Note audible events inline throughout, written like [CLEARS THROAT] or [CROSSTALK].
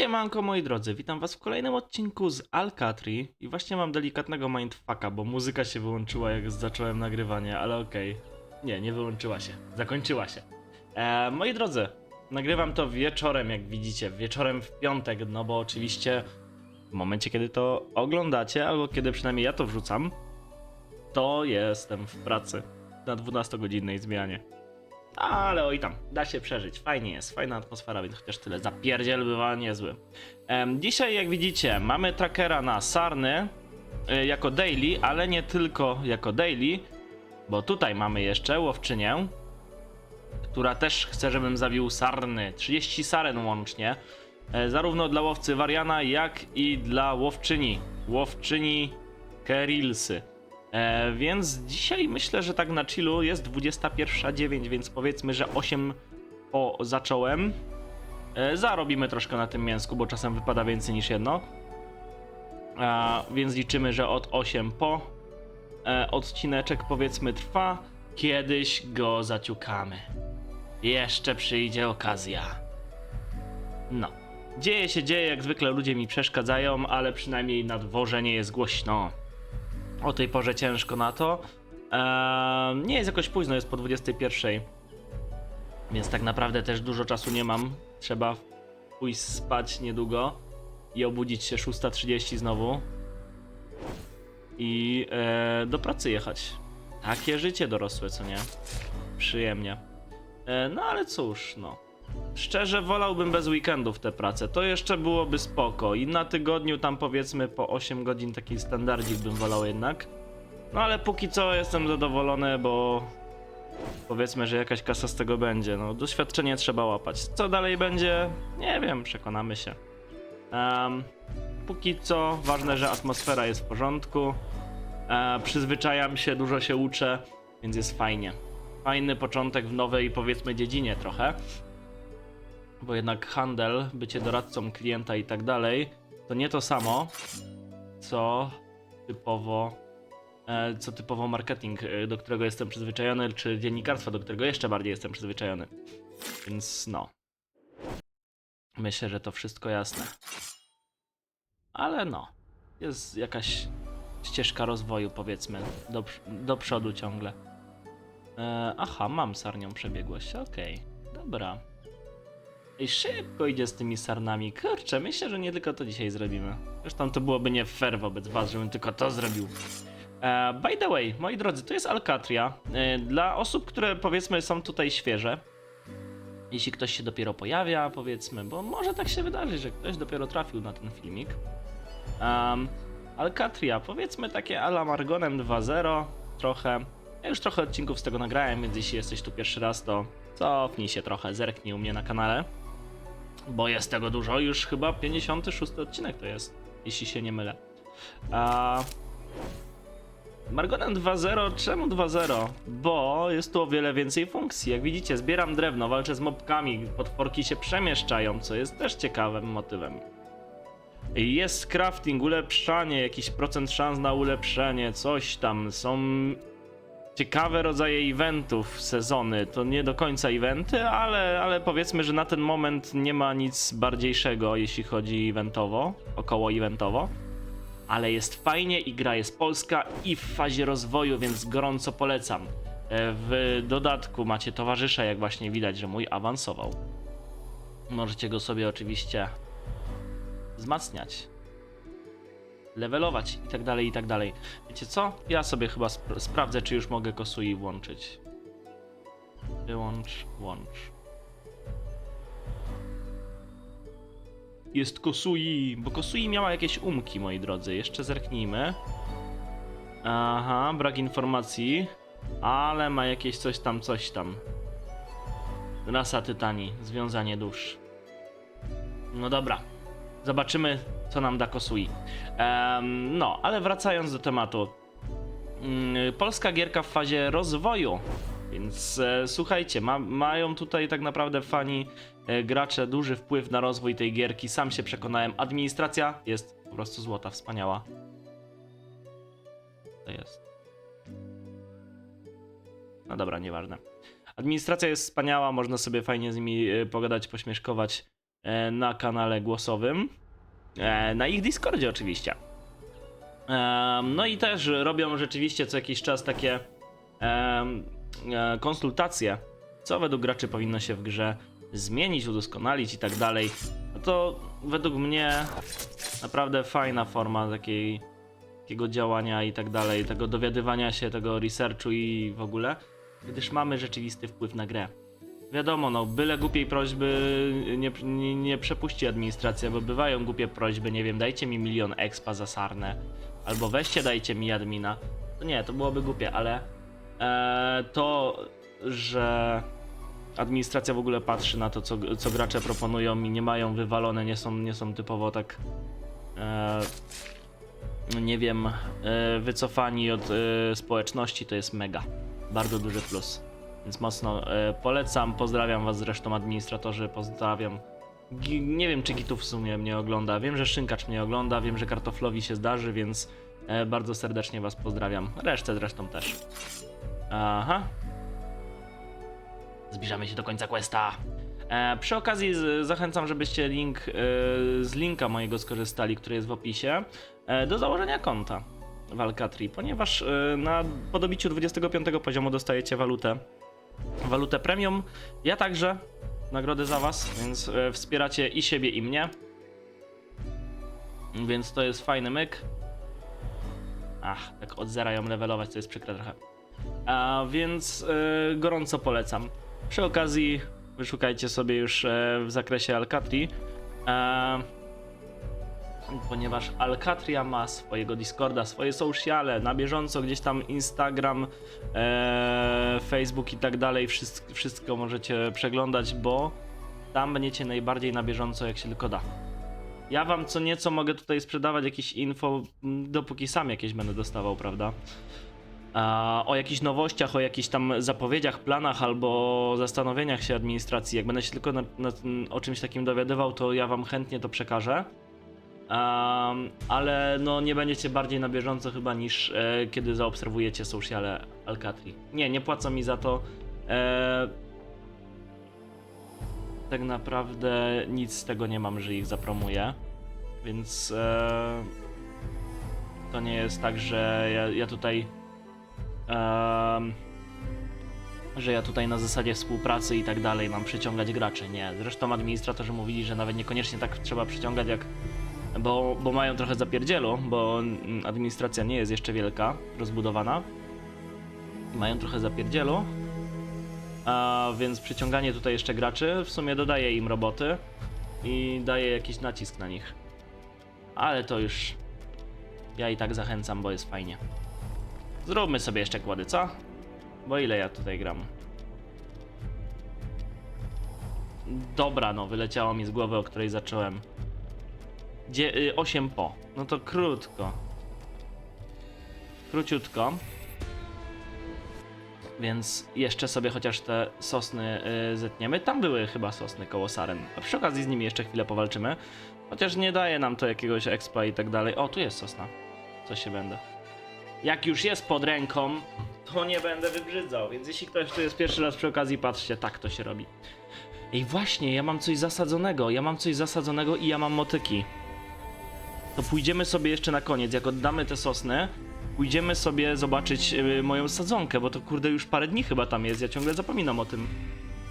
Siemanko moi drodzy, witam was w kolejnym odcinku z Alcatri i właśnie mam delikatnego mindfucka, bo muzyka się wyłączyła jak zacząłem nagrywanie, ale okej. Nie, nie wyłączyła się, zakończyła się. E, moi drodzy, nagrywam to wieczorem, jak widzicie, wieczorem w piątek, no bo oczywiście w momencie, kiedy to oglądacie, albo kiedy przynajmniej ja to wrzucam, to jestem w pracy na 12-godzinnej zmianie. Ale oj tam, da się przeżyć. Fajnie jest, fajna atmosfera, więc chociaż tyle. Zapierdziel bywa niezły. Dzisiaj, jak widzicie, mamy trackera na Sarny y, jako daily, ale nie tylko jako daily, bo tutaj mamy jeszcze łowczynię, która też chce, żebym zabił Sarny. 30 saren łącznie. E, zarówno dla łowcy Wariana, jak i dla łowczyni. Łowczyni Kerilsy. E, więc dzisiaj myślę, że tak na chillu jest 21.09, więc powiedzmy, że 8 po zacząłem. E, zarobimy troszkę na tym mięsku, bo czasem wypada więcej niż jedno. A, więc liczymy, że od 8 po e, odcineczek powiedzmy trwa. Kiedyś go zaciukamy. Jeszcze przyjdzie okazja. No. Dzieje się, dzieje, jak zwykle ludzie mi przeszkadzają, ale przynajmniej na dworze nie jest głośno. O tej porze ciężko na to. Eee, nie jest jakoś późno, jest po 21. Więc tak naprawdę też dużo czasu nie mam. Trzeba pójść spać niedługo i obudzić się 6.30 znowu. I e, do pracy jechać. Takie życie dorosłe, co nie? Przyjemnie. E, no ale cóż, no. Szczerze wolałbym bez weekendów tę pracę. To jeszcze byłoby spoko. I na tygodniu tam powiedzmy po 8 godzin taki standardzik bym wolał jednak. No ale póki co jestem zadowolony, bo powiedzmy, że jakaś kasa z tego będzie. No doświadczenie trzeba łapać. Co dalej będzie? Nie wiem, przekonamy się. Em, póki co ważne, że atmosfera jest w porządku. E, przyzwyczajam się, dużo się uczę, więc jest fajnie. Fajny początek w nowej powiedzmy dziedzinie trochę bo jednak handel, bycie doradcą klienta i tak dalej, to nie to samo, co typowo, e, co typowo marketing, e, do którego jestem przyzwyczajony, czy dziennikarstwo, do którego jeszcze bardziej jestem przyzwyczajony. Więc no. Myślę, że to wszystko jasne. Ale no, jest jakaś ścieżka rozwoju, powiedzmy, do, do przodu ciągle. E, aha, mam sarnią przebiegłość, okej, dobra. Szybko idzie z tymi sarnami. Kurczę, myślę, że nie tylko to dzisiaj zrobimy. Zresztą to byłoby nie fair wobec was, żebym tylko to zrobił. E, by the way, moi drodzy, to jest Alcatria. E, dla osób, które powiedzmy są tutaj świeże, jeśli ktoś się dopiero pojawia, powiedzmy, bo może tak się wydarzyć, że ktoś dopiero trafił na ten filmik. Um, Alcatria, powiedzmy takie ala Margonem 2.0, trochę. Ja już trochę odcinków z tego nagrałem, więc jeśli jesteś tu pierwszy raz, to cofnij się trochę, zerknij u mnie na kanale. Bo jest tego dużo, już chyba 56 odcinek to jest, jeśli się nie mylę. A... Margonem 2.0, czemu 2.0? Bo jest tu o wiele więcej funkcji. Jak widzicie, zbieram drewno, walczę z mobkami, potworki się przemieszczają, co jest też ciekawym motywem. Jest crafting, ulepszanie, jakiś procent szans na ulepszenie, coś tam. Są ciekawe rodzaje eventów, sezony. To nie do końca eventy, ale, ale powiedzmy, że na ten moment nie ma nic bardziejszego, jeśli chodzi eventowo, około eventowo. Ale jest fajnie i gra jest polska i w fazie rozwoju, więc gorąco polecam. E, W dodatku macie towarzysza, jak właśnie widać, że mój awansował. Możecie go sobie oczywiście wzmacniać levelować i tak dalej, i tak dalej. Wiecie co? Ja sobie chyba spra- sprawdzę, czy już mogę Kosui włączyć. Wyłącz, łącz. Jest Kosui, bo Kosui miała jakieś umki, moi drodzy. Jeszcze zerknijmy. Aha, brak informacji, ale ma jakieś coś tam, coś tam. Rasa Tytani, związanie dusz. No dobra, Zobaczymy, co nam da Kosui. Em, no, ale wracając do tematu. Mm, Polska gierka w fazie rozwoju. Więc e, słuchajcie, ma, mają tutaj tak naprawdę fani, e, gracze duży wpływ na rozwój tej gierki. Sam się przekonałem. Administracja jest po prostu złota, wspaniała. To jest. No dobra, nieważne. Administracja jest wspaniała, można sobie fajnie z nimi e, pogadać, pośmieszkować. e, na kanale głosowym. E, na ich Discordzie oczywiście. Em, No i też robią rzeczywiście co jakiś czas takie e, konsultacje, co według graczy powinno się w grze zmienić, udoskonalić i tak dalej. No to według mnie naprawdę fajna forma takiej, takiego działania i tak dalej, tego dowiadywania się, tego researchu i w ogóle, gdyż mamy rzeczywisty wpływ na grę. Wiadomo, no, byle głupiej prośby nie, nie, nie przepuści administracja, bo bywają głupie prośby, nie wiem, dajcie mi milion expa za sarnę, albo weźcie, dajcie mi admina. To nie, to byłoby głupie, ale e, to, że administracja w ogóle patrzy na to, co, co gracze proponują i nie mają wywalone, nie są, nie są typowo tak, e, nie wiem, e, wycofani od e, społeczności, to jest mega. Bardzo duży plus. Więc mocno e, polecam, pozdrawiam was zresztą administratorzy, pozdrawiam. Gi- nie wiem czy Gitów w sumie mnie ogląda, wiem, że Szynkacz mnie ogląda, wiem, że Kartoflowi się zdarzy, więc e, bardzo serdecznie was pozdrawiam. Resztę zresztą też. Aha. Zbliżamy się do końca questa. E, przy okazji zachęcam, żebyście link e, z linka mojego skorzystali, który jest w opisie, e, do założenia konta w Alcatri, ponieważ e, na podobiciu 25 poziomu dostajecie walutę, walutę premium. Ja także nagrody za was, więc e, wspieracie i siebie i mnie. Więc to jest fajny myk. Ach, tak od zera ją levelować to jest przykre trochę. A więc e, gorąco polecam. Przy okazji wyszukajcie sobie już e, w zakresie Alcatri. E, ponieważ Alcatria ma swojego Discorda, swoje sociale, na bieżąco gdzieś tam Instagram, e, Facebook i tak dalej, wszystko, wszystko możecie przeglądać, bo tam będziecie najbardziej na bieżąco jak się tylko da. Ja wam co nieco mogę tutaj sprzedawać jakieś info, dopóki sam jakieś będę dostawał, prawda? A, o jakichś nowościach, o jakichś tam zapowiedziach, planach albo zastanowieniach się administracji. Jak będę się tylko na, na, o czymś takim dowiadywał, to ja wam chętnie to przekażę. Um, ale no nie będziecie bardziej na bieżąco chyba niż e, kiedy zaobserwujecie sociale Alcatri. Nie, nie płacą mi za to. E, tak naprawdę nic z tego nie mam, że ich zapromuję. Więc e, to nie jest tak, że ja, ja tutaj. em, że ja tutaj na zasadzie współpracy i tak dalej mam przyciągać graczy. Nie. Zresztą administratorzy mówili, że nawet niekoniecznie tak trzeba przyciągać jak bo, bo mają trochę zapierdzielu, bo mm, administracja nie jest jeszcze wielka, rozbudowana. Mają trochę zapierdzielu, a więc przyciąganie tutaj jeszcze graczy w sumie dodaje im roboty i daje jakiś nacisk na nich. Ale to już ja i tak zachęcam, bo jest fajnie. Zróbmy sobie jeszcze kłady, co? Bo ile ja tutaj gram? Dobra, no, wyleciało mi z głowy, o której zacząłem. Dzie- y, 8 po. No to krótko. Króciutko. Więc jeszcze sobie chociaż te sosny y, zetniemy. Tam były chyba sosny koło saren. A przy okazji z nimi jeszcze chwilę powalczymy. Chociaż nie daje nam to jakiegoś expa i tak dalej. O, tu jest sosna. Co się będę. Jak już jest pod ręką, to nie będę wybrzydzał. Więc jeśli ktoś tu jest pierwszy raz przy okazji, patrzcie, tak to się robi. Ej, właśnie, ja mam coś zasadzonego. Ja mam coś zasadzonego i ja mam motyki to pójdziemy sobie jeszcze na koniec, jak oddamy te sosny, pójdziemy sobie zobaczyć y, moją sadzonkę, bo to kurde już parę dni chyba tam jest, ja ciągle zapominam o tym.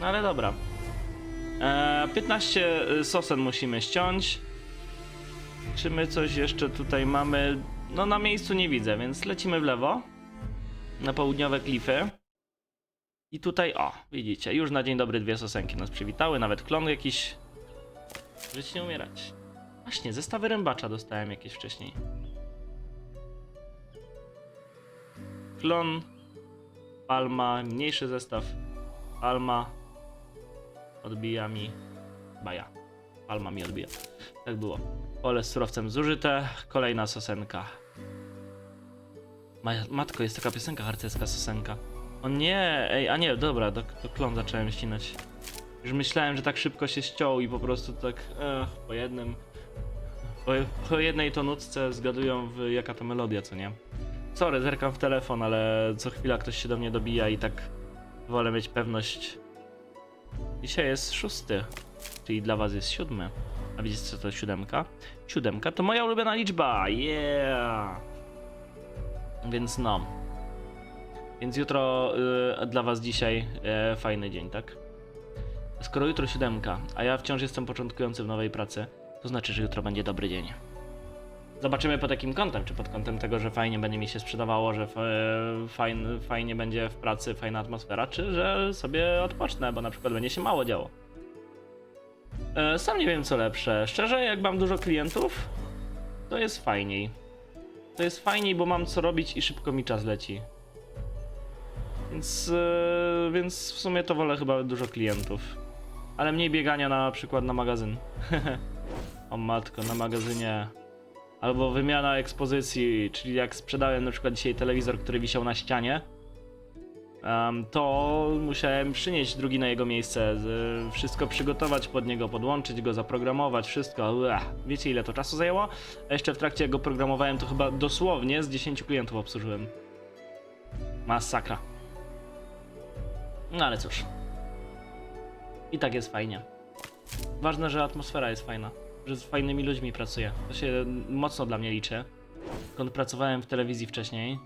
No ale dobra. E, 15 sosen musimy ściąć. Czy my coś jeszcze tutaj mamy? No na miejscu nie widzę, więc lecimy w lewo. Na południowe klify. I tutaj, o, widzicie, już na dzień dobry dwie sosenki nas przywitały, nawet klon jakiś. Żyć nie umierać. Właśnie, zestawy rębacza dostałem jakieś wcześniej. Klon, palma, mniejszy zestaw, palma, odbija mi, baja, palma mi odbija. Tak było. Pole z surowcem zużyte, kolejna sosenka. Ma, matko, jest taka piosenka harcerska sosenka. O nie, ej, a nie, dobra, to, to klon zacząłem ścinać. Już myślałem, że tak szybko się ściął i po prostu tak, ech, po jednym, po, po jednej to nutce zgadują w jaka to melodia, co nie? Sorry, zerkam w telefon, ale co chwila ktoś się do mnie dobija i tak wolę mieć pewność. Dzisiaj jest szósty. czyli dla was jest siódmy. A widzicie co to siódemka? Siódemka to moja ulubiona liczba, yeah! Więc no. Więc jutro y, dla was dzisiaj e, fajny dzień, tak? Skoro jutro siódemka, a ja wciąż jestem początkujący w nowej pracy, to znaczy, że jutro będzie dobry dzień. Zobaczymy pod jakim kątem, czy pod kątem tego, że fajnie będzie mi się sprzedawało, że fajn, fajnie będzie w pracy, fajna atmosfera, czy że sobie odpocznę, bo na przykład będzie się mało działo. E, Sam nie wiem co lepsze. Szczerze, jak mam dużo klientów, to jest fajniej. To jest fajniej, bo mam co robić i szybko mi czas leci. Więc, e, więc w sumie to wolę chyba dużo klientów. Ale mniej biegania na przykład na magazyn. [LAUGHS] o matko, na magazynie. Albo wymiana ekspozycji, czyli jak sprzedałem na przykład dzisiaj telewizor, który wisiał na ścianie, to musiałem przynieść drugi na jego miejsce, wszystko przygotować pod niego, podłączyć go, zaprogramować, wszystko. Wiecie ile to czasu zajęło? A jeszcze w trakcie jak go programowałem, to chyba dosłownie z 10 klientów obsłużyłem. Masakra. No ale cóż. I tak jest fajnie. Ważne, że atmosfera jest fajna, że z fajnymi ludźmi pracuję. To się mocno dla mnie liczy. Skąd pracowałem w telewizji wcześniej,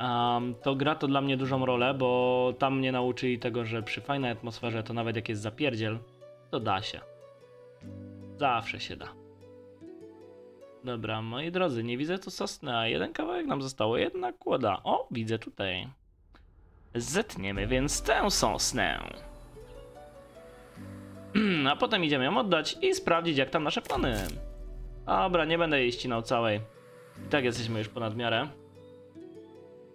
um, to gra to dla mnie dużą rolę, bo tam mnie nauczyli tego, że przy fajnej atmosferze to nawet jak jest zapierdziel, to da się. Zawsze się da. Dobra, moi drodzy, nie widzę tu sosny, a jeden kawałek nam zostało, jedna kłoda. O, widzę tutaj. Zetniemy więc tę sosnę. A potem idziemy ją oddać i sprawdzić, jak tam nasze plany. Dobra, nie będę jej ścinał całej. I tak jesteśmy już ponad miarę.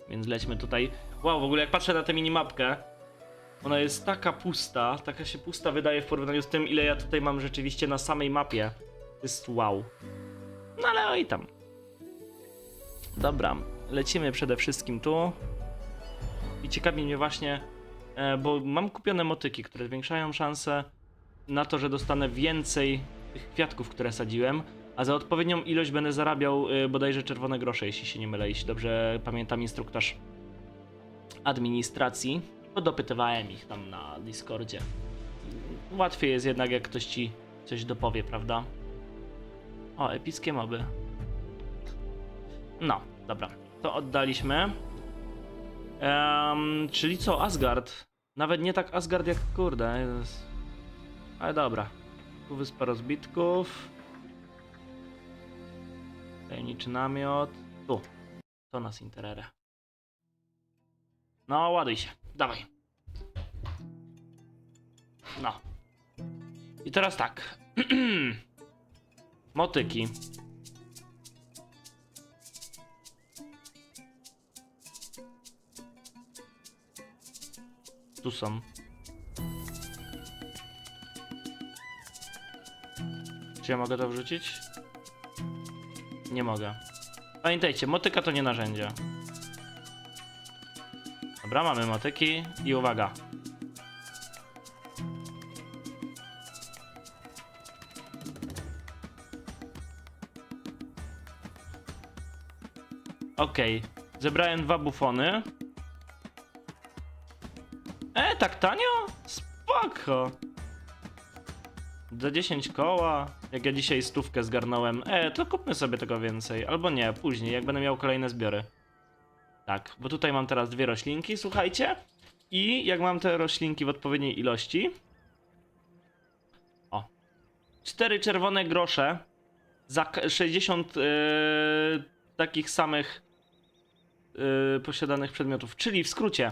Więc lećmy tutaj. Wow, w ogóle jak patrzę na tę minimapkę, ona jest taka pusta, taka się pusta wydaje w porównaniu z tym, ile ja tutaj mam rzeczywiście na samej mapie. To jest wow. No ale oj tam. Dobra, lecimy przede wszystkim tu. I ciekawi mnie właśnie, e, bo mam kupione motyki, które zwiększają szanse na to, że dostanę więcej tych kwiatków, które sadziłem, a za odpowiednią ilość będę zarabiał y, bodajże czerwone grosze, jeśli się nie mylę, jeśli dobrze pamiętam instruktaż administracji, bo dopytywałem ich tam na Discordzie. Łatwiej jest jednak, jak ktoś ci coś dopowie, prawda? O, epickie moby. No, dobra, to oddaliśmy. Em, czyli co, Asgard? Nawet nie tak Asgard jak kurde. Ale dobra. Tu wyspa rozbitków. Tajemniczy namiot. Tu. To nas interere. No, ładuj się. Dawaj. No. I teraz tak. [CLEARS THROAT] Motyki. Tu są. Czy ja mogę to wrzucić? Nie mogę. Pamiętajcie, motyka to nie narzędzie. Dobra, mamy motyki i uwaga. Okej, zebrałem dwa bufony. E, tak tanio? Spoko. Za 10 koła, jak ja dzisiaj stówkę zgarnąłem, e, to kupmy sobie tego więcej. Albo nie, później, jak będę miał kolejne zbiory. Tak, bo tutaj mam teraz dwie roślinki, słuchajcie. I jak mam te roślinki w odpowiedniej ilości. O. Cztery czerwone grosze za k- 60 e, takich samych e, posiadanych przedmiotów. Czyli w skrócie,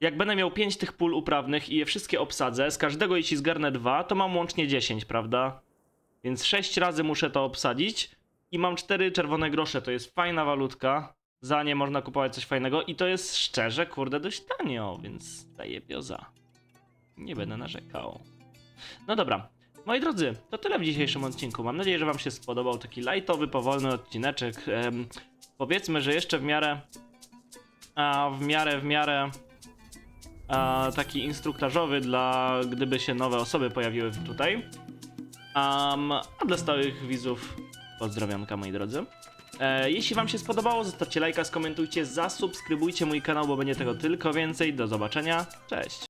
jak będę miał 5 tych pól uprawnych i je wszystkie obsadzę, z każdego jeśli zgarnę 2, to mam łącznie 10, prawda? Więc 6 razy muszę to obsadzić i mam 4 czerwone grosze, to jest fajna walutka. Za nie można kupować coś fajnego i to jest szczerze, kurde, dość tanio, więc daję bioza. Nie będę narzekał. No dobra, moi drodzy, to tyle w dzisiejszym odcinku. Mam nadzieję, że wam się spodobał taki lightowy, powolny odcineczek. Em, powiedzmy, że jeszcze w miarę... A w miarę, w miarę taki instruktażowy dla gdyby się nowe osoby pojawiły tutaj. Um, a dla stałych widzów pozdrowionka moi drodzy. E, jeśli wam się spodobało, zostawcie lajka, skomentujcie, zasubskrybujcie mój kanał, bo będzie tego tylko więcej. Do zobaczenia, cześć!